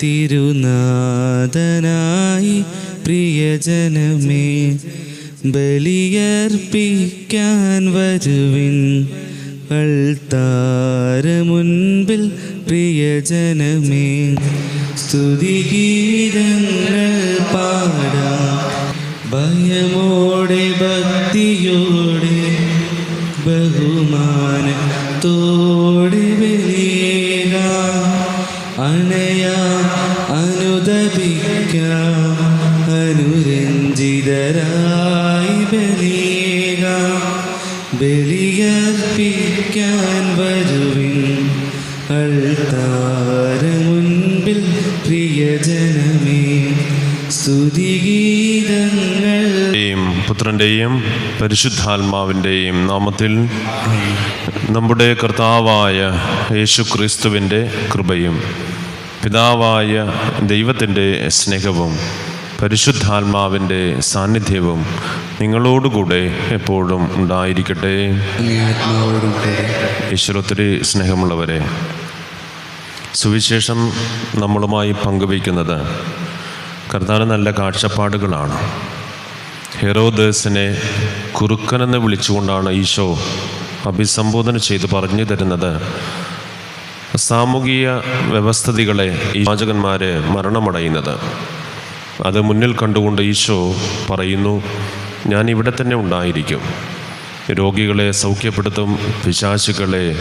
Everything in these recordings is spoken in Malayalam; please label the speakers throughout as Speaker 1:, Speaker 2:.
Speaker 1: തിരുനാഥനായി പ്രിയജനമേ ബലിയർപ്പിക്കാൻ വരുവിൻ അൾത്താര മുൻപിൽ പ്രിയജനമേ സ്തുതിഗീതങ്ങൾ ബലിയർപ്പിക്കാൻ വരുവിൻ അൾത്താര മുൻപിൽ പ്രിയജനമേ സ്തുതിഗീതങ്ങൾ.
Speaker 2: പുത്രന്റെയും പരിശുദ്ധാത്മാവിന്റെയും നാമത്തിൽ നമ്മുടെ കർത്താവായ യേശു ക്രിസ്തുവിന്റെ കൃപയും പിതാവായ ദൈവത്തിന്റെ സ്നേഹവും പരിശുദ്ധാത്മാവിന്റെ സാന്നിധ്യവും നിങ്ങളോടുകൂടെ എപ്പോഴും ഉണ്ടായിരിക്കട്ടെ. ഈശ്വരൊത്തിരി സ്നേഹമുള്ളവരെ സുവിശേഷം നമ്മളുമായി പങ്കുവയ്ക്കുന്നത് കർത്താവ് നല്ല കാഴ്ചപ്പാടുകളാണ്. ഹെറോദേസിനെ കുറുക്കനെന്ന് വിളിച്ചുകൊണ്ടാണ് ഈശോ അഭിസംബോധന ചെയ്ത് പറഞ്ഞു തരുന്നത്. സാമൂഹിക വ്യവസ്ഥിതികളെ ഈ വാചകന്മാരെ മരണമടയുന്നത്. അത് മുന്നിൽ കണ്ടുകൊണ്ട് ഈശോ പറയുന്നു ഞാൻ ഇവിടെ തന്നെ ഉണ്ടായിരിക്കും. രോഗികളെ സൗഖ്യപ്പെടുത്തും പിശാശുക്കളെ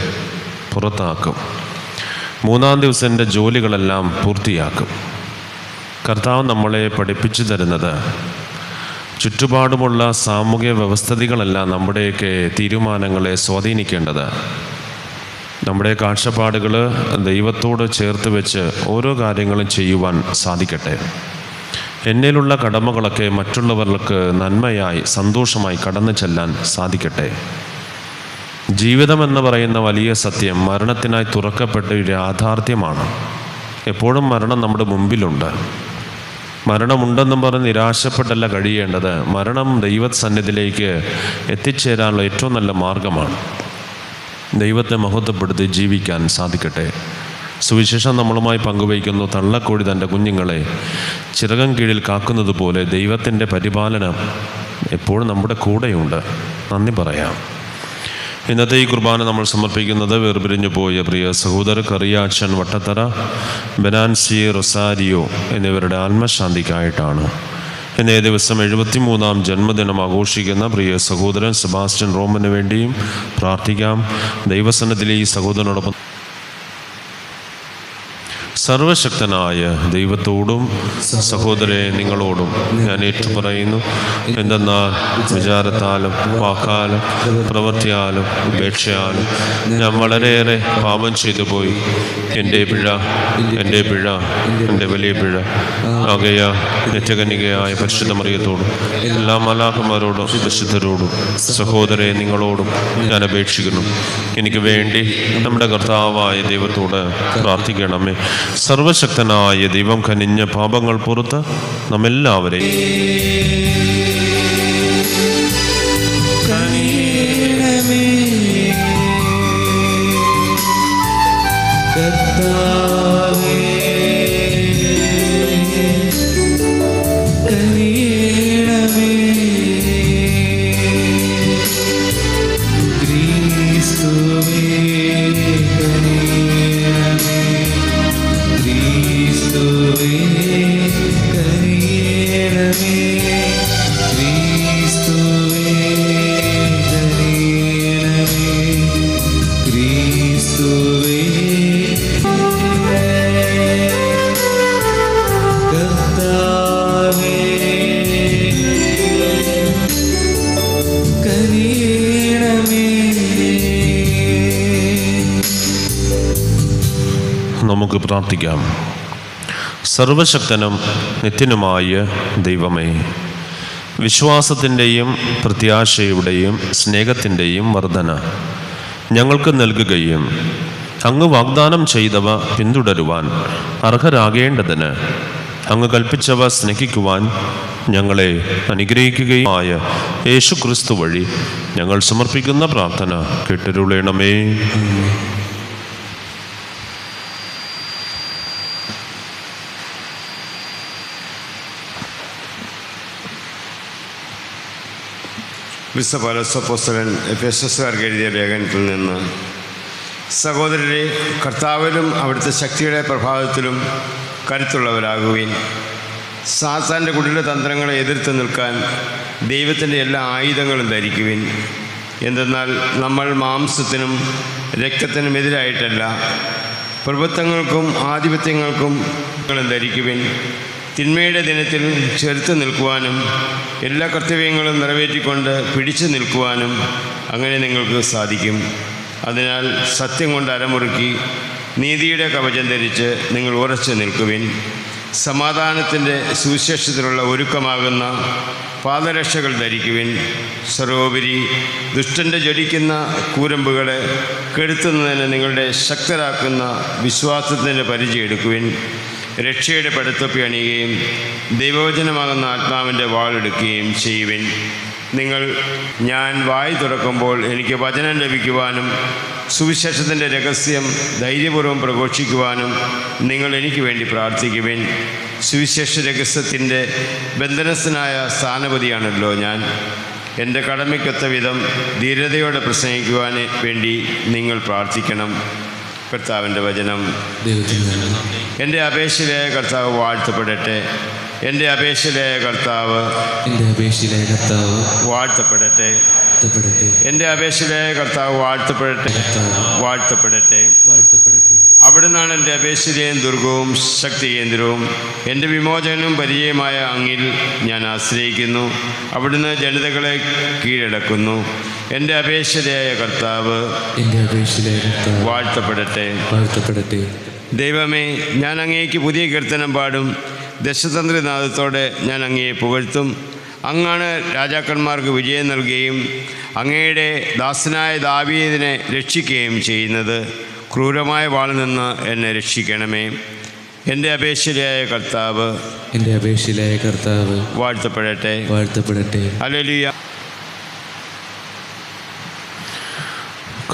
Speaker 2: പുറത്താക്കും. മൂന്നാം ദിവസം എന്റെ ജോലികളെല്ലാം പൂർത്തിയാക്കും. കർത്താവ് നമ്മളെ പഠിപ്പിച്ചു തരുന്നത് ചുറ്റുപാടുമുള്ള സാമൂഹ്യ വ്യവസ്ഥിതികളല്ല നമ്മുടെയൊക്കെ തീരുമാനങ്ങളെ സ്വാധീനിക്കേണ്ടത്. നമ്മുടെ കാഴ്ചപ്പാടുകൾ ദൈവത്തോട് ചേർത്ത് വെച്ച് ഓരോ കാര്യങ്ങളും ചെയ്യുവാൻ സാധിക്കട്ടെ. എന്നിലുള്ള കടമകളൊക്കെ മറ്റുള്ളവർക്ക് നന്മയായി സന്തോഷമായി കടന്നു ചെല്ലാൻ സാധിക്കട്ടെ. ജീവിതം എന്ന് പറയുന്ന വലിയ സത്യം മരണത്തിനായി തുറക്കപ്പെട്ട ഒരു യാഥാർത്ഥ്യമാണ്. എപ്പോഴും മരണം നമ്മുടെ മുമ്പിലുണ്ട്. മരണമുണ്ടെന്നും പറഞ്ഞ് നിരാശപ്പെട്ടല്ല കഴിയേണ്ടത്. മരണം ദൈവസന്നിധിയിലേക്ക് എത്തിച്ചേരാനുള്ള ഏറ്റവും നല്ല മാർഗമാണ്. ദൈവത്തെ മഹത്വപ്പെടുത്തി ജീവിക്കാൻ സാധിക്കട്ടെ. സുവിശേഷം നമ്മളുമായി പങ്കുവയ്ക്കുന്നു തള്ളക്കോഴി തന്റെ കുഞ്ഞുങ്ങളെ. ചിറകം കീഴിൽ കാക്കുന്നത് പോലെ ദൈവത്തിന്റെ പരിപാലനം എപ്പോഴും നമ്മുടെ കൂടെയുണ്ട്. നന്ദി പറയാം. ഇന്നത്തെ ഈ കുർബാന നമ്മൾ സമർപ്പിക്കുന്നത് വേർപിരിഞ്ഞു പോയ പ്രിയ സഹോദര കറിയാച്ചൻ വട്ടത്തറ ബനാൻസി റൊസാരിയോ എന്നിവരുടെ ആത്മശാന്തിക്കായിട്ടാണ്. ഇന്നേ ദിവസം എഴുപത്തിമൂന്നാം ജന്മദിനം ആഘോഷിക്കുന്ന പ്രിയ സഹോദരൻ സെബാസ്റ്റ്യൻ റോമന് വേണ്ടിയും പ്രാർത്ഥിക്കാം. ദൈവസനത്തിലെ ഈ സഹോദരനോടൊപ്പം സർവശക്തനായ ദൈവത്തോടും സഹോദരെ നിങ്ങളോടും ഞാൻ ഏറ്റുപറയുന്നു. എന്തെന്നാൽ വിചാരത്താലും വാക്കാലും പ്രവൃത്തിയാലും ഉപേക്ഷയാലും ഞാൻ വളരെയേറെ പാപം ചെയ്തു പോയി എന്റെ പിഴ എന്റെ പിഴ എന്റെ വലിയ പിഴ. ആകയ നിത്യകന്യകയായ പരിശുദ്ധ മറിയത്തോടും എല്ലാ മലാഹന്മാരോടും വിശുദ്ധരോടും സഹോദരെ നിങ്ങളോടും ഞാൻ അപേക്ഷിക്കുന്നു. എനിക്ക് വേണ്ടി നമ്മുടെ കർത്താവായ ദൈവത്തോട് പ്രാർത്ഥിക്കണമേ. സർവശക്തനായ ദൈവം കനിഞ്ഞ പാപങ്ങൾ പുറത്ത് നമ്മെല്ലാവരെയും
Speaker 1: കർത്താവേ
Speaker 2: നമുക്ക് പ്രാർത്ഥിക്കാം. സർവശക്തനും നിത്യനുമായ ദൈവമേ വിശ്വാസത്തിന്റെയും പ്രത്യാശയുടെയും സ്നേഹത്തിന്റെയും വർധന ഞങ്ങൾക്ക് നൽകുകയും അങ്ങ് വാഗ്ദാനം ചെയ്തവ പിന്തുടരുവാൻ അർഹരാകേണ്ടതിന് അങ്ങ് കൽപ്പിച്ചവ സ്നേഹിക്കുവാൻ ഞങ്ങളെ അനുഗ്രഹിക്കുകയുമായ യേശു ക്രിസ്തു വഴി ഞങ്ങൾ സമർപ്പിക്കുന്ന പ്രാർത്ഥന കേട്ടരുളേണമേ.
Speaker 3: വിശുദ്ധ പൗലോസപ്പോസ്തലൻ എഫേസസുകാർക്ക് എഴുതിയ ലേഖനത്തിൽ നിന്ന് സഹോദരരെ കർത്താവിലും അവിടുത്തെ ശക്തിയുടെ പ്രഭാവത്തിലും കരുത്തുള്ളവരാകുവിൻ. സാത്താന്റെ കുടില തന്ത്രങ്ങളെ എതിർത്ത് നിൽക്കാൻ ദൈവത്തിന്റെ എല്ലാ ആയുധങ്ങളും ധരിക്കുവിൻ. എന്തെന്നാൽ നമ്മൾ മാംസത്തിനും രക്തത്തിനും എതിരായിട്ടല്ല പ്രഭുത്വങ്ങൾക്കും ആധിപത്യങ്ങൾക്കും ധരിക്കുവിൻ. തിന്മയുടെ ദിനത്തിൽ ചെറുത്ത് നിൽക്കുവാനും എല്ലാ കർത്തവ്യങ്ങളും നിറവേറ്റിക്കൊണ്ട് പിടിച്ചു നിൽക്കുവാനും അങ്ങനെ നിങ്ങൾക്ക് സാധിക്കും. അതിനാൽ സത്യം കൊണ്ട് അരമുറുക്കി നീതിയുടെ കവചം ധരിച്ച് നിങ്ങൾ ഉറച്ചു നിൽക്കുവിൻ. സമാധാനത്തിന്റെ സുവിശേഷത്തിലുള്ള ഒരുക്കമാകുന്ന പാദരക്ഷകൾ ധരിക്കുവിൻ. സർവോപരി ദുഷ്ടന്റെ ജ്വലിക്കുന്ന കൂരമ്പുകളെ കെടുത്തുന്നതിന് നിങ്ങളുടെ ശക്തരാക്കുന്ന വിശ്വാസത്തിന്റെ പരിചയം എടുക്കുവിൻ. രക്ഷയുടെ പടുത്തൊപ്പി അണിയുകയും ദൈവവചനമാകുന്ന ആത്മാവിന്റെ വാളെടുക്കുകയും ചെയ്യുവിൻ. നിങ്ങൾ ഞാൻ വായി തുറക്കുമ്പോൾ എനിക്ക് വചനം ലഭിക്കുവാനും സുവിശേഷത്തിന്റെ രഹസ്യം ധൈര്യപൂർവം പ്രഘോഷിക്കുവാനും നിങ്ങൾ എനിക്ക് വേണ്ടി പ്രാർത്ഥിക്കുവിൻ. സുവിശേഷ രഹസ്യത്തിന്റെ ബന്ധനസ്ഥനായ സ്ഥാനപതിയാണല്ലോ ഞാൻ. എന്റെ കടമയ്ക്കൊത്ത വിധം ധീരതയോടെ പ്രസംഗിക്കുവാൻ വേണ്ടി നിങ്ങൾ പ്രാർത്ഥിക്കണം. കർത്താവിന്റെ വചനം. എന്റെ അപേക്ഷയിലായ കർത്താവ് വാഴ്ത്തപ്പെടട്ടെ. എന്റെ അപേക്ഷയിലായ കർത്താവ്
Speaker 1: എന്റെ അപേക്ഷയിലെ കർത്താവ്
Speaker 3: വാഴ്ത്തപ്പെടട്ടെ.
Speaker 1: വാഴ്ത്തപ്പെടട്ടെ.
Speaker 3: എന്റെ അപേക്ഷയിലായ കർത്താവ് വാഴ്ത്തപ്പെടട്ടെ. വാഴ്ത്തപ്പെടട്ടെ.
Speaker 1: വാഴ്ത്തപ്പെടട്ടെ.
Speaker 3: അവിടുന്നാണ് എന്റെ അപേക്ഷിതയും ദുർഗവും ശക്തി കേന്ദ്രവും എന്റെ വിമോചനവും പരിചയമായ അങ്ങിൽ ഞാൻ ആശ്രയിക്കുന്നു. അവിടുന്ന് ജനതകളെ കീഴടക്കുന്നു. എന്റെ അപേക്ഷിതയായ കർത്താവ്
Speaker 1: എന്റെ അപേക്ഷിതയായ കർത്താവ്
Speaker 3: വാഴ്ത്തപ്പെടട്ടെ.
Speaker 1: വാഴ്ത്തപ്പെടട്ടെ.
Speaker 3: ദൈവമേ ഞാൻ അങ്ങേക്ക് പുതിയ കീർത്തനം പാടും. ദശതന്ത്രനാഥത്തോടെ ഞാൻ അങ്ങയെ പുകഴ്ത്തും. അങ്ങാണ് രാജാക്കന്മാർക്ക് വിജയം നൽകുകയും അങ്ങയുടെ ദാസനായ ദാവീദിനെ രക്ഷിക്കുകയും ചെയ്യുന്നത്. ക്രൂരമായ വാളിൽ നിന്ന് എന്നെ രക്ഷിക്കണമേ. എന്റെ അപേക്ഷയിലായ കർത്താവ്
Speaker 1: എന്റെ അപേക്ഷയിലായ കർത്താവ്
Speaker 3: വാഴ്ത്തപ്പെടട്ടെ.
Speaker 1: വാഴ്ത്തപ്പെടട്ടെ.
Speaker 3: അലലിയ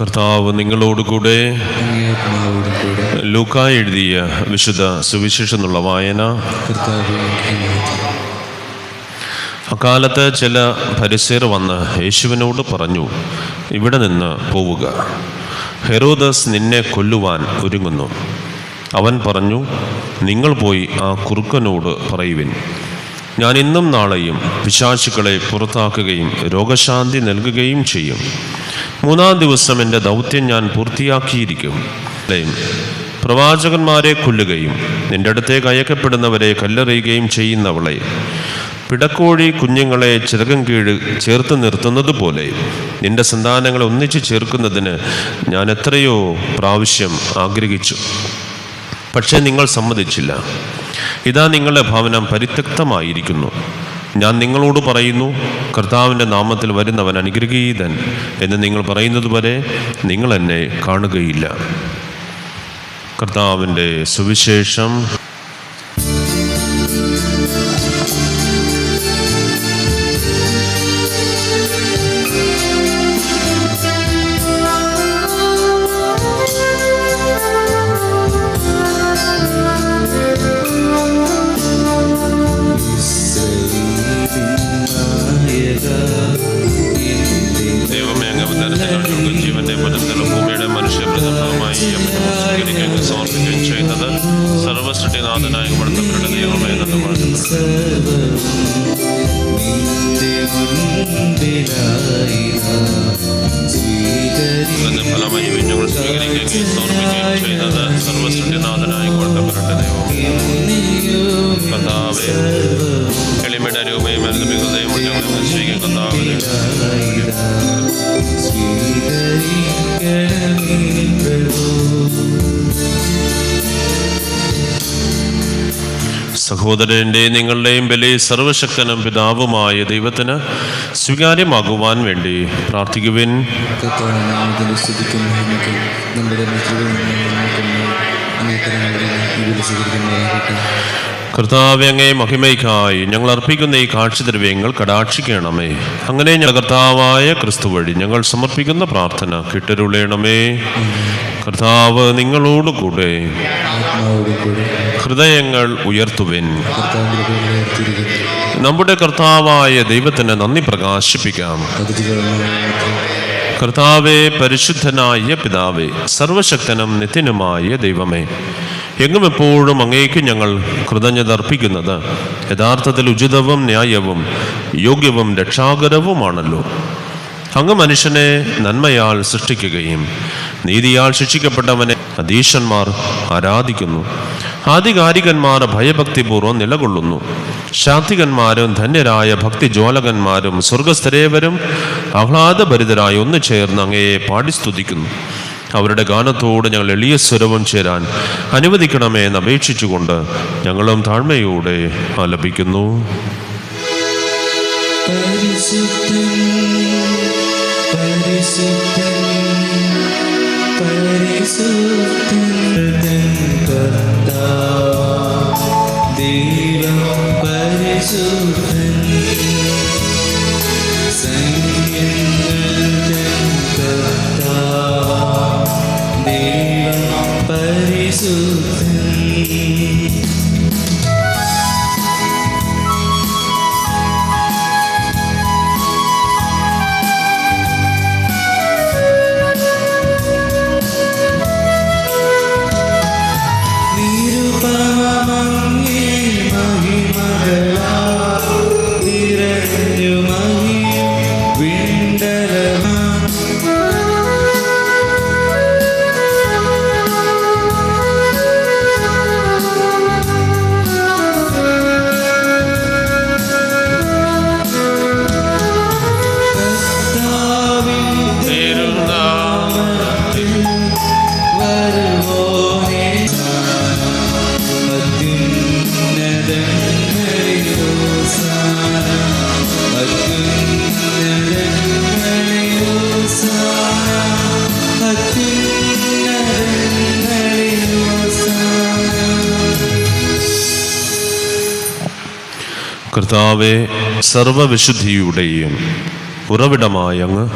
Speaker 2: കർത്താവ് നിങ്ങളോടുകൂടെ
Speaker 1: കൂടെ
Speaker 2: ലൂക്ക എഴുതിയ വിശുദ്ധ സുവിശേഷം എന്നുള്ള വായന. അക്കാലത്ത് ചില പരിസേർ വന്ന് യേശുവിനോട് പറഞ്ഞു ഇവിടെ നിന്ന് പോവുക. ഹെറോദസ് നിന്നെ കൊല്ലുവാൻ ഒരുങ്ങുന്നു. അവൻ പറഞ്ഞു നിങ്ങൾ പോയി ആ കുറുക്കനോട് പറയുവിൻ. ഞാൻ ഇന്നും നാളെയും പിശാചുക്കളെ പുറത്താക്കുകയും രോഗശാന്തി നൽകുകയും ചെയ്യും. മൂന്നാം ദിവസം എന്റെ ദൗത്യം ഞാൻ പൂർത്തിയാക്കിയിരിക്കും. പ്രവാചകന്മാരെ കൊല്ലുകയും നിന്റെ അടുത്തേക്ക് അയക്കപ്പെടുന്നവരെ കല്ലെറിയുകയും ചെയ്യുന്നവളെ. പിടക്കോഴി കുഞ്ഞുങ്ങളെ ചിറകം കീഴ് ചേർത്ത് നിർത്തുന്നത് പോലെ നിന്റെ സന്താനങ്ങളെ ഒന്നിച്ചു ചേർക്കുന്നതിന് ഞാൻ എത്രയോ പ്രാവശ്യം ആഗ്രഹിച്ചു. പക്ഷേ നിങ്ങൾ സമ്മതിച്ചില്ല. ഇതാ നിങ്ങളുടെ ഭവനം പരിത്യക്തമായിരിക്കുന്നു. ഞാൻ നിങ്ങളോട് പറയുന്നു കർത്താവിന്റെ നാമത്തിൽ വരുന്നവൻ അനുഗ്രഹീതൻ എന്ന് നിങ്ങൾ പറയുന്നത് വരെ നിങ്ങൾ എന്നെ കാണുകയില്ല. കർത്താവിന്റെ സുവിശേഷം സഹോദരന്റെ നിങ്ങളുടെയും ബലി സർവശക്തനും പിതാവുമായ ദൈവത്തിന് സ്വീകാര്യമാകുവാൻ വേണ്ടി പ്രാർത്ഥിക്കുവിൻ. കർത്താവ് അങ്ങേ മഹിമയ്ക്കായി ഞങ്ങൾ അർപ്പിക്കുന്ന ഈ കാഴ്ചദ്രവ്യങ്ങൾ കടാക്ഷിക്കണമേ. അങ്ങനെ ഞങ്ങൾ കർത്താവായ ക്രിസ്തു വഴി ഞങ്ങൾ സമർപ്പിക്കുന്ന പ്രാർത്ഥന കിട്ടരുളയണമേ കർത്താവ് നിങ്ങളോടുകൂടെ ഹൃദയങ്ങൾ ഉയർത്തുവിൻ. നമ്മുടെ കർത്താവായ ദൈവത്തിന് നന്ദി പ്രകാശിപ്പിക്കാം. കർത്താവെ പരിശുദ്ധനായ പിതാവേ സർവശക്തനും നിത്യനുമായ ദൈവമേ എങ്ങും എപ്പോഴും അങ്ങേക്ക് ഞങ്ങൾ കൃതജ്ഞത അർപ്പിക്കുന്നത് യഥാർത്ഥത്തിൽ ഉചിതവും ന്യായവും യോഗ്യവും രക്ഷാകരവുമാണല്ലോ. അങ്ങ് മനുഷ്യനെ നന്മയാൽ സൃഷ്ടിക്കുകയും നീതിയാൽ ശിക്ഷിക്കപ്പെട്ടവനെ അധീശന്മാർ ആരാധിക്കുന്നു. ആധികാരികന്മാർ ഭയഭക്തിപൂർവം നിലകൊള്ളുന്നു. ശാന്തികന്മാരും ധന്യരായ ഭക്തിജ്വാലകന്മാരും സ്വർഗസ്ഥരേവരും ആഹ്ലാദഭരിതരായി ഒന്നു ചേർന്ന് അങ്ങയെ പാടി സ്തുതിക്കുന്നു അവരുടെ ഗാനത്തോട് ഞങ്ങൾ എളിയ സ്വരവും ചേരാൻ അനുവദിക്കണമേ എന്ന് അപേക്ഷിച്ചുകൊണ്ട് ഞങ്ങളും താഴ്മയോടെ ആലപിക്കുന്നു.
Speaker 1: പരിശുദ്ധൻ പരിശുദ്ധൻ. പരിശുദ്ധൻ കർത്താവ് ദൈവം പരിശുദ്ധൻ പരിശുദ്ധൻ
Speaker 2: കർത്താവെ സർവവിശുദ്ധിയുടെയും ഉറവിടമായ അങ്ങ്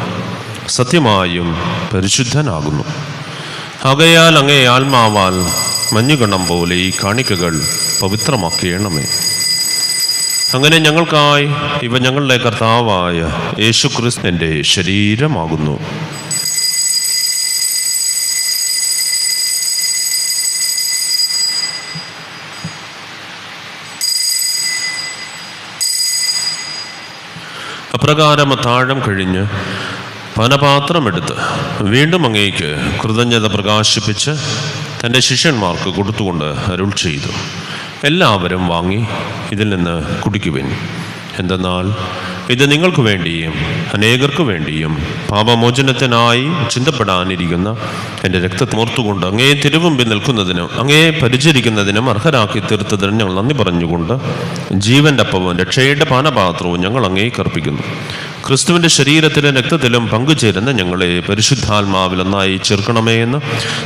Speaker 2: സത്യമായും പരിശുദ്ധനാകുന്നു. ആകയാൽ അങ്ങേ ആത്മാവാൽ മഞ്ഞുകണ്ണം പോലെ ഈ കാണിക്കകൾ പവിത്രമാക്കിയണമേ അങ്ങനെ ഞങ്ങൾക്കായി ഇവ ഞങ്ങളുടെ കർത്താവായ യേശുക്രിസ്തുവിന്റെ ശരീരമാകുന്നു. അപ്രകാരം താഴം കഴിഞ്ഞ് പനപാത്രമെടുത്ത് വീണ്ടും അങ്ങേക്ക് കൃതജ്ഞത പ്രകാശിപ്പിച്ച് തന്റെ ശിഷ്യന്മാർക്ക് കൊടുത്തുകൊണ്ട് അരുൾ ചെയ്തു. എല്ലാവരും വാങ്ങി ഇതിൽ നിന്ന് കുടിക്കുവിൻ. എന്തെന്നാൽ ഇത് നിങ്ങൾക്ക് വേണ്ടിയും അനേകർക്ക് വേണ്ടിയും പാപമോചനത്തിനായി ചിന്തപ്പെടാനിരിക്കുന്ന എന്റെ രക്തമോർത്തുകൊണ്ട് അങ്ങേ തിരുമുമ്പിൽ നിൽക്കുന്നതിനും അങ്ങേ പരിചരിക്കുന്നതിനും അർഹരാക്കി തീർത്തതിനും ഞങ്ങൾ നന്ദി പറഞ്ഞുകൊണ്ട് ജീവന്റെ അപ്പവും രക്ഷയുടെ പാനപാത്രവും ഞങ്ങൾ അങ്ങേ അർപ്പിക്കുന്നു. ക്രിസ്തുവിന്റെ ശരീരത്തിലും രക്തത്തിലും പങ്കുചേരുന്ന ഞങ്ങളെ പരിശുദ്ധാത്മാവിൽ ഒന്നായി ചേർക്കണമേ എന്ന്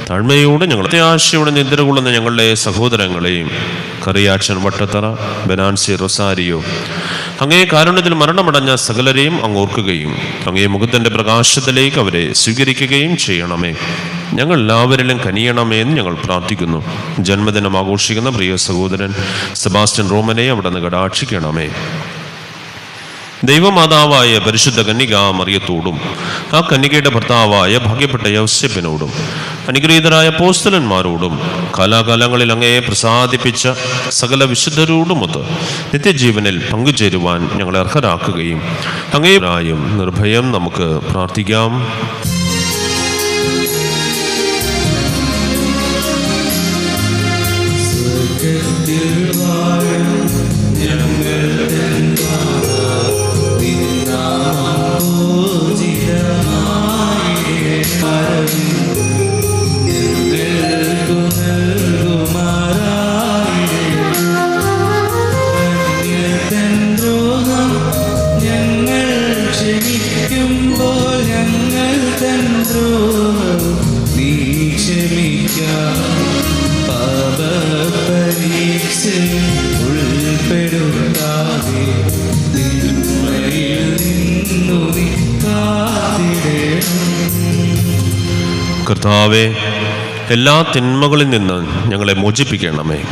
Speaker 2: താഴ്മയോടെ ഞങ്ങൾ അത്യാശയോടെ നിദ്ര കൊള്ളുന്ന ഞങ്ങളുടെ സഹോദരങ്ങളെയും കറിയാച്ചൻ വട്ടത്തറ ബനാൻസി റൊസാരിയോ. അങ്ങേ കാരുണ്യത്തിൽ മരണമടഞ്ഞ സകലരെയും അങ്ങ് ഓർക്കുകയും അങ്ങേ മുഖത്തിന്റെ പ്രകാശത്തിലേക്ക് അവരെ സ്വീകരിക്കുകയും ചെയ്യണമേ. ഞങ്ങൾ എല്ലാവരിലും കനിയണമേ എന്ന് ഞങ്ങൾ പ്രാർത്ഥിക്കുന്നു. ജന്മദിനം ആഘോഷിക്കുന്ന പ്രിയ സഹോദരൻ സെബാസ്റ്റ്യൻ റോമനെ അവിടെ നിന്ന് കടാക്ഷിക്കണമേ. ദൈവമാതാവായ പരിശുദ്ധ കന്യക മറിയത്തോടും ആ കന്യകയുടെ ഭർത്താവായ ഭാഗ്യപ്പെട്ട യൗസ്യപ്പിനോടും അനുഗ്രഹീതരായ പോസ്തലന്മാരോടും കാലാകാലങ്ങളിൽ അങ്ങയെ പ്രസാദിപ്പിച്ച സകല വിശുദ്ധരോടുമൊത്ത് നിത്യജീവനിൽ പങ്കുചേരുവാൻ ഞങ്ങളെ അർഹരാക്കുകയും അങ്ങേരായും നിർഭയം നമുക്ക് പ്രാർത്ഥിക്കാം. കർത്താവെ എല്ലാ തിന്മകളിൽ നിന്ന് ഞങ്ങളെ മോചിപ്പിക്കണമേ.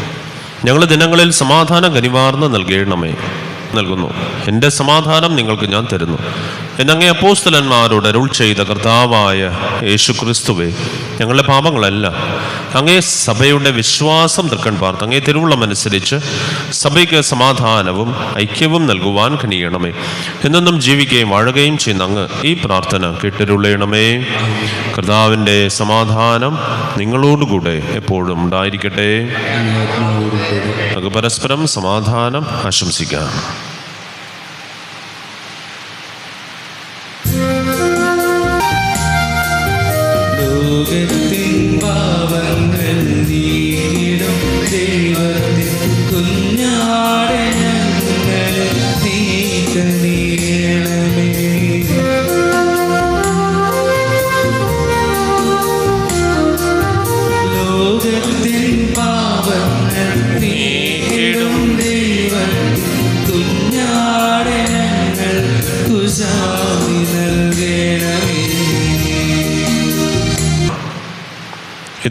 Speaker 1: ഞങ്ങൾ ദിനങ്ങളിൽ സമാധാനം കനിവാർന്ന് നൽകണമേ. നൽകുന്നു. എന്റെ സമാധാനം നിങ്ങൾക്ക് ഞാൻ തരുന്നു. എന്നങ്ങേ അപ്പോസ്തലന്മാരോട് അരുൾ ചെയ്ത കർത്താവായ യേശു ക്രിസ്തുവെ ഞങ്ങളുടെ പാപങ്ങളല്ല അങ്ങേ സഭയുടെ വിശ്വാസം തൃക്കൺ പാർത്ത് അങ്ങേ തിരുവുള്ളമനുസരിച്ച് സഭയ്ക്ക് സമാധാനവും ഐക്യവും നൽകുവാൻ കനിയണമേ. എന്നെന്നും ജീവിക്കുകയും വാഴുകയും ചെയ്യുന്ന അങ്ങ് ഈ പ്രാർത്ഥന കേട്ടരുളയണമേ കർത്താവിന്റെ സമാധാനം നിങ്ങളോടുകൂടെ എപ്പോഴും ഉണ്ടായിരിക്കട്ടെ. പരസ്പരം സമാധാനം ആശംസിക്കാം.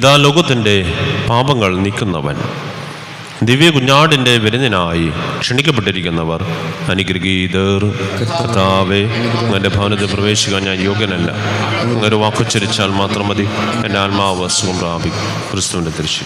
Speaker 1: ഇതാ ലോകത്തിന്റെ പാപങ്ങൾ നീക്കുന്നവൻ. ദിവ്യ കുഞ്ഞാടിന്റെ വിരുന്നിനായി ക്ഷണിക്കപ്പെട്ടിരിക്കുന്നവർ അനുഗ്രഹീതർ. കർത്താവെ എന്റെ ഭവനത്തിൽ പ്രവേശിക്കാൻ ഞാൻ യോഗ്യനല്ല. അങ്ങൊരു വാക്കുച്ചരിച്ചാൽ മാത്രം മതി. എന്റെ ആത്മാവ് സുഖം പ്രാപിക്കും ക്രിസ്തുവിന്റെ തിരിച്ചു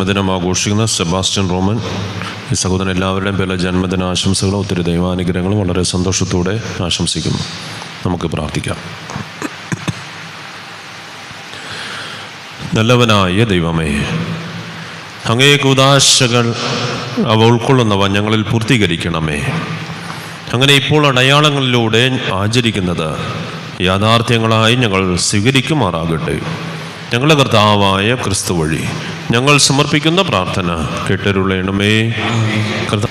Speaker 1: ജന്മദിനം ആഘോഷിക്കുന്ന സെബാസ്റ്റ്യൻ റോമൻ ഈ സഹോദരൻ എല്ലാവരുടെയും പേരിലെ ജന്മദിന ആശംസകളും ഒത്തിരി ദൈവാനുഗ്രഹങ്ങളും വളരെ സന്തോഷത്തോടെ ആശംസിക്കുന്നു. നമുക്ക് പ്രാർത്ഥിക്കാം. നല്ലവനായ ദൈവമേ അങ്ങേ കുദാശകൾ അവ ഉൾക്കൊള്ളുന്നവ ഞങ്ങളിൽ പൂർത്തീകരിക്കണമേ. അങ്ങനെ ഇപ്പോൾ അടയാളങ്ങളിലൂടെ ആചരിക്കുന്നത് യാഥാർത്ഥ്യങ്ങളായി ഞങ്ങൾ സ്വീകരിക്കുമാറാകട്ടെ. ഞങ്ങളുടെ കർത്താവായ ക്രിസ്തു വഴി ഞങ്ങൾ സമർപ്പിക്കുന്ന പ്രാർത്ഥന കേട്ടരുളയണമേ കർത്താ